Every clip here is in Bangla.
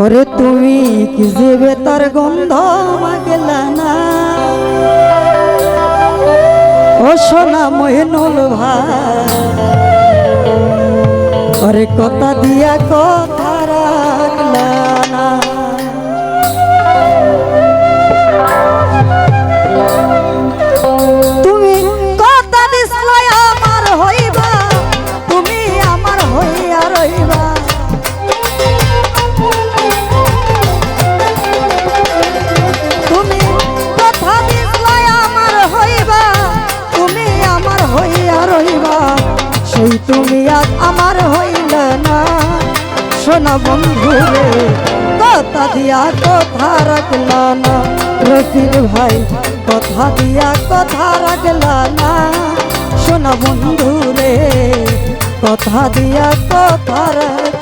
ওরে তুমি কি যেবে তার গন্ধ মাগলা ও সোনা মহিনুল ভাই, ওরে কথা দিয়া কথা রাখলা বন্ধু রে, কথা দিয়া কথা রাখলা না। রসির ভাই, কথা দিয়া কথা রাখলা না। শোনা বন্ধু রে, কথা দিয়া কথা রাখলা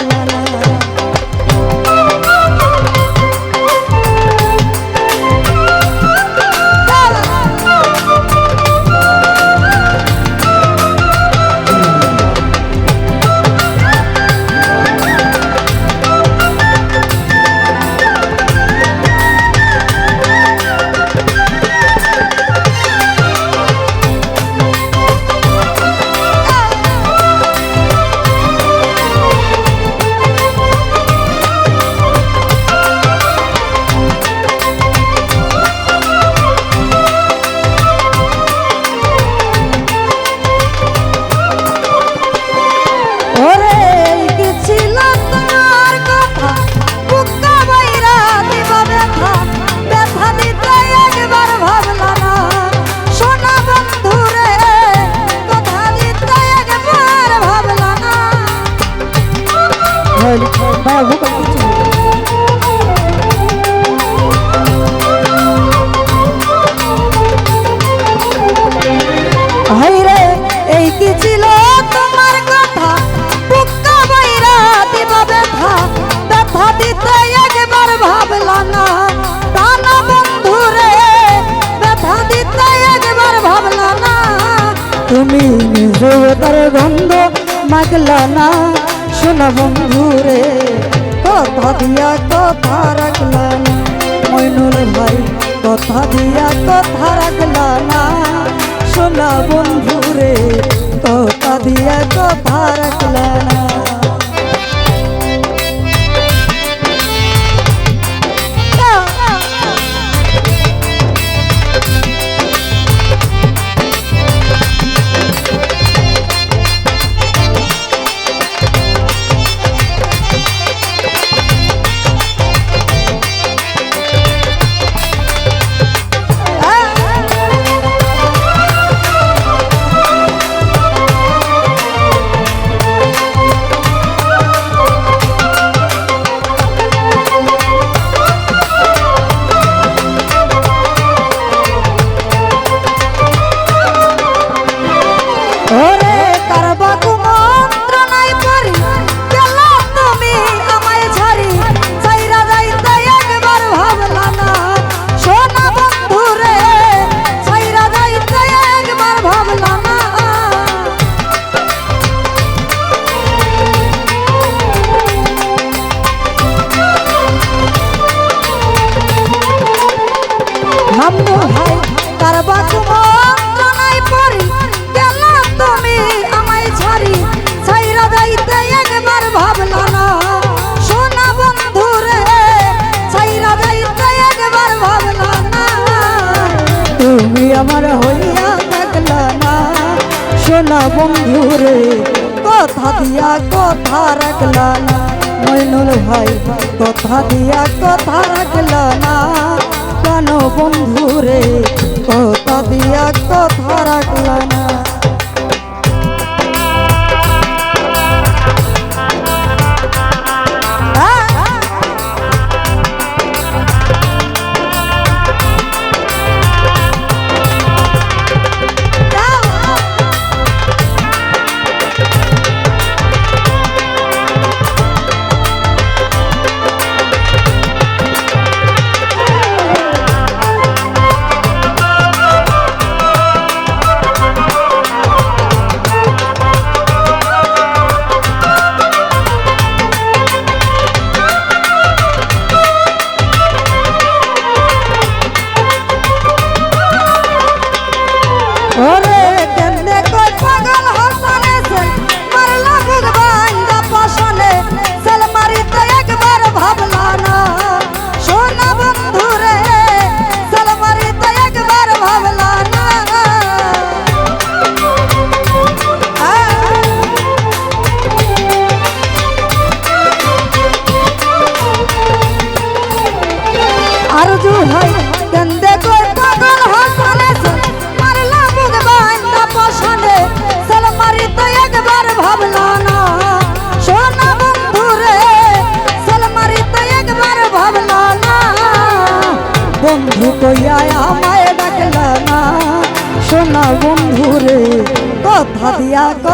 বাবু কিছু হাইরে এই কি ছিল তোমার কথা? বুকা বাইরা দিবা ব্যথা। ব্যথা দিতে একবার ভাবলা না। টানা বন্ধু রে ব্যথা দিতে একবার ভাবলা না। তুমি নিজেও তার গন্ধ মাগলা না। শোনা বন্ধুরে কথা দিয়া কথা রাখলা না মইনুল ভাই, কথা দিয়া কথা রাখলা না সোনা বন্ধু রে, কথা দিয়া কথা রাখলা না আমার হইয়া থাকল না। সোনা বন্ধু কথা দিয়া কথা রাখল না। মইনুল ভাই, কথা দিয়া কথা রাখল না। কেন বন্ধু রে, কথা দিয়া কথা রাখল না।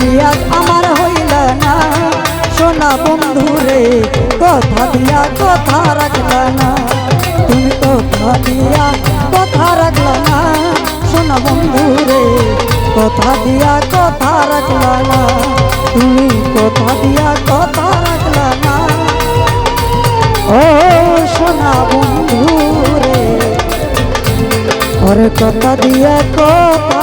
তুমি আজ আমার হইলা না। সোনা বন্ধু রে, কথা দিয়া কথা রাখলা না। তুমি কথা দিয়া কথা রাখলা না। সোনা বন্ধু রে, কথা দিয়া কথা রাখলা না। তুমি কথা দিয়া কথা রাখলা না। ও সোনা বন্ধু রে, ওরে কথা দিয়ে কথা